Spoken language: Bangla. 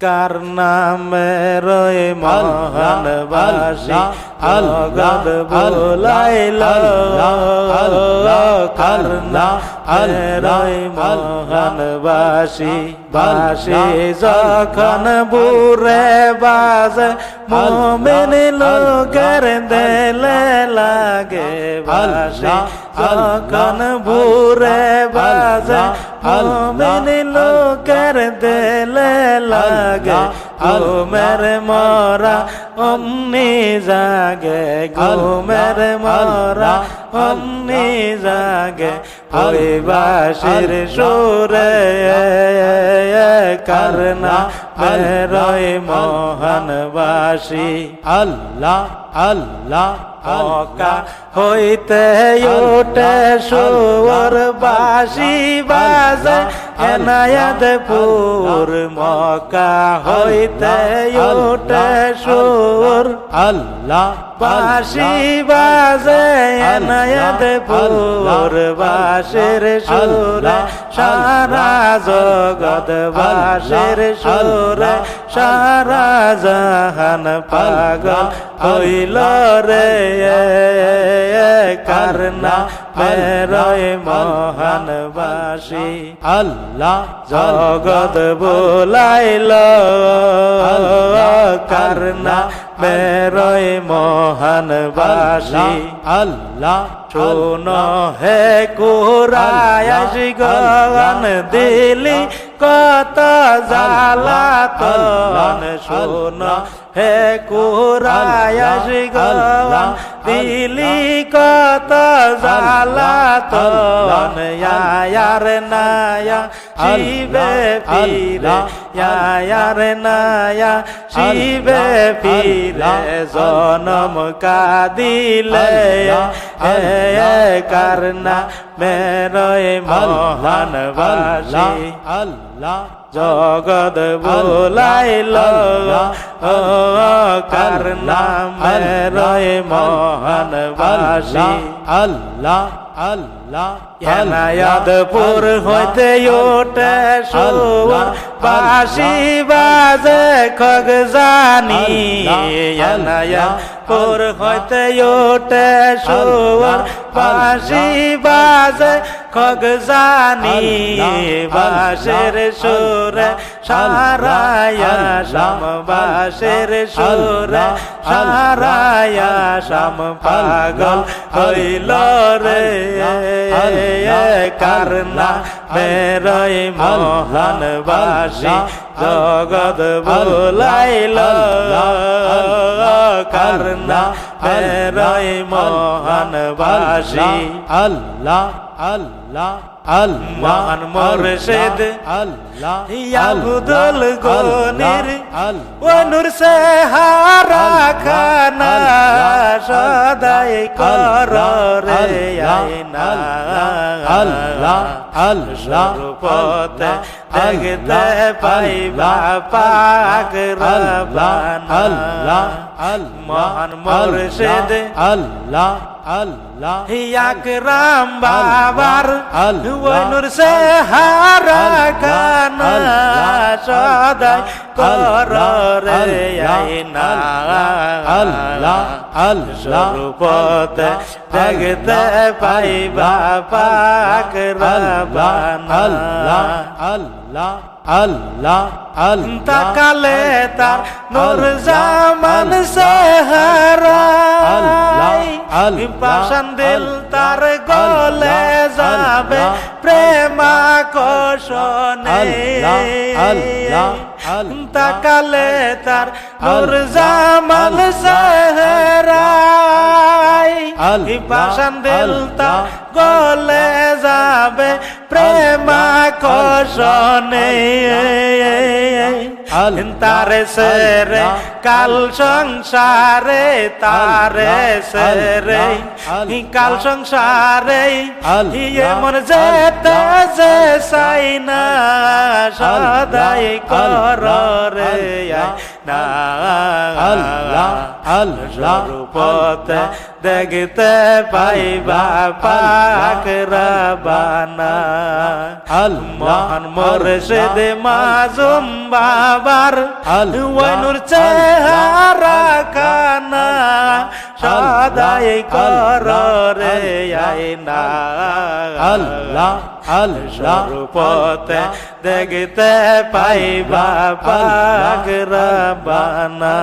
কার নামে রয় মহান বাসি আলগদ বোলাইল কার নামে রয় মহান বাসি বাসি যখন বুরে বাজ মোমেন লোকের দেলে লাগে বাসি যখন বুরে বাজ মোমেন লাগে ঘুমের মরা অমনি জাগে ঘুমের মরা অমনি জাগে ওই বাসির সুরে করনা রয় মোহন বাসি আল্লাহ আল্লাহ মকা হইতে ওটে সুর বাসি বাজে এনায়ত পুর মকা হইতে সুর। আল্লাহ বাসি বাজে এনায়ত পুর বাসের সুর সারা জগৎ বাসের সুর সারা জাহান পাগল হইল রে কারনা মেরয় মহান বাসি আল্লাহ জগৎ বোলাইল কারনা মেরয় মহান বাসি। আল্লাহ শোন হে কুরায়াস গগন দিলি কত জালা তন শোন হে কুরায়াস গগন দিলি কত জালা তন ইয়ার নায়া শিবে ফিরে। ইয়ার নায়া শিবে ফিরে জনম কাদিলে করনা মেরয় মহান বাসি। আল্লাহ জগৎ বোলাইল করনা মেরয় মহান বাসি। আল্লাহ আল্লাহ এনায়াদপুর হইতে ওটে সোয়ার বাসি বাজে খগ জানি। এনায়াদপুর হইতে ওটে সোয়ার বাসি বাজে খগ জানি। বাসের সুরে সারায়া শাম বাসের সুরে সারায়া শাম পাগল হইল রে। কারনা মেরই মহান বাসি জগৎ বোলাইল কারনা মেরই মহান বাসি। আল্লাহ আল্লাহ আল্লাহ মোরশেদ আল্লাহ ইয়াবুদুল গনির ওনুর সে হারা খানা সদাই কর রে আইনা আল্লাহ আল্লাহ রূপতে দেখতে পাইবা পাক আল্লাহ আল মহান মোরশেদ। আল্লাহ আল্লাহ আকরাম বাবার ওনুর সে হারা কানা সদাই কর রে আইনা। আল্লাহ আল্লাহ রূপতে দেখতে পাইবা পাক রবান। আল্লাহ আল্লাহ। আল্লাহ আল্লাহ কালে তার নূর জামান সেহারা। আল্লাহ পাশান দিল তার গলে যাবে প্রেমা কোশনে আল্লাহ তাকালে তার নূর জামাল সেহরাই। পাশান দিল তার গলে যাবে প্রেমা কোশনে তারে সেরে কাল সংসারে তারে সেরে। কাল সংসারে ইয়ে মন যেতে যে সাইনা সদাই কর রে। না আল্লাহ আল্লাহ রূপতে দেখতে পাইবা পাক রাবানা মহান মোরশেদ মাজুম বাবার ওয়ানুর চেহারা কানা সদাই কর রে আইনা আল্লাহ স্বরূপতে দেখতে পাইবা পাক রাবানা